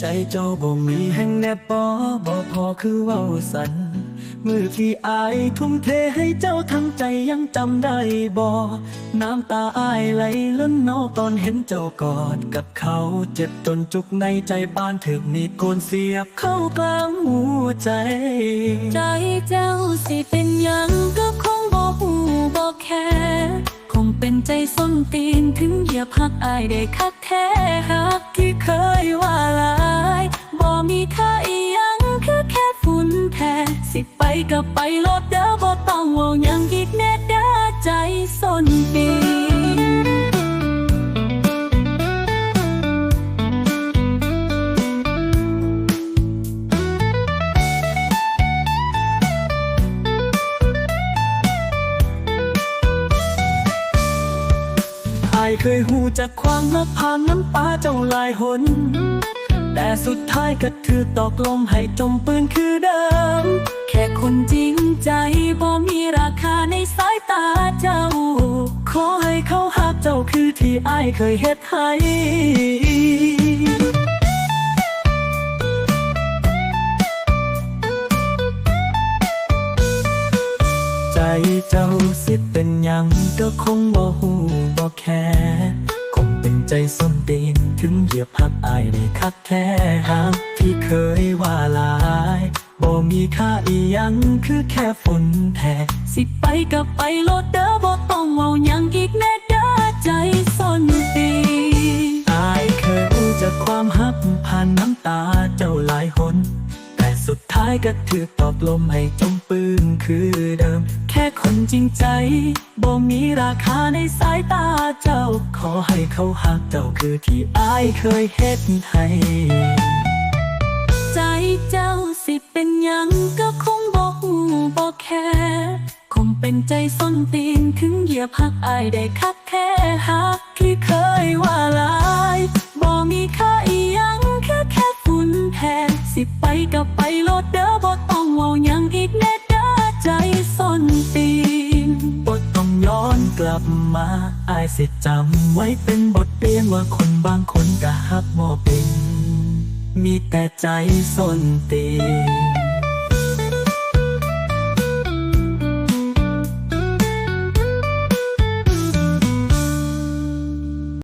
ใจเจ้าบ่มีแห่งแนบปอบ่พอคือเว้าสัน มือที่อายทุ่มเทให้เจ้าทั้งใจยังจำได้บ่น้ำตาอายไหลล้นนอตอนเห็นเจ้ากอดกับเขา เจ็บจนจุกในใจปานถึกมีดโกนเสียบเข้ากลางหัวใจ ใจเจ้าสิเป็นยังก็คงบ่หูบ่แค่ คงเป็นใจส้นตีนถึงเหยียบหักอายได้คักแท้ สิไปก็ไปโลดเด้อบ่ต้องเว้าหยังอีกแน่เด้อใจส้นตีนอเคยหูจากความรักผ่านน้ำตาเจ้าหลายหน แต่สุดท้ายก็ถือตอกลมให้จมปืนคือเดิม แค่คนจริงใจบ่มีราคาในสายตาเจ้า ขอให้เขาหักเจ้าคือที่อายเคยเฮ็ดให้ใจเจ้าสิเป็นยังก็คงบ่หูบ่แค่ ใจส้นตีนถึงเหยียบหักอายในคักแท้หักที่เคยว่าลายบ่มีค่าอีหยังคือแค่ฝุ่นแท้สิไปกับไปโลดเด้อบ่ต้องเว้าหยังอีกแน่เด้อใจส้นตีนอายเคยรู้จากความฮักผ่านน้ำตาเจ้าายก็ถือตอบลมให้จมปืนคือเดิม แค่คนจริงใจบ่มีราคาในสายตาเจ้า ขอให้เขาหักเจ้าคือที่อายเคยเฮ็ดให้ใจเจ้าสิเป็นยังก็คงบ่หูบ่แค่คงเป็นใจส้นตีนถึงเหยียบหักอายได้คักแค่หักที่เคยว่าลา บมาอายสิจำไว้เป็นบทเรียนว่าคนบางคนก็ฮักบ่เป็น มีแต่ใจสนตี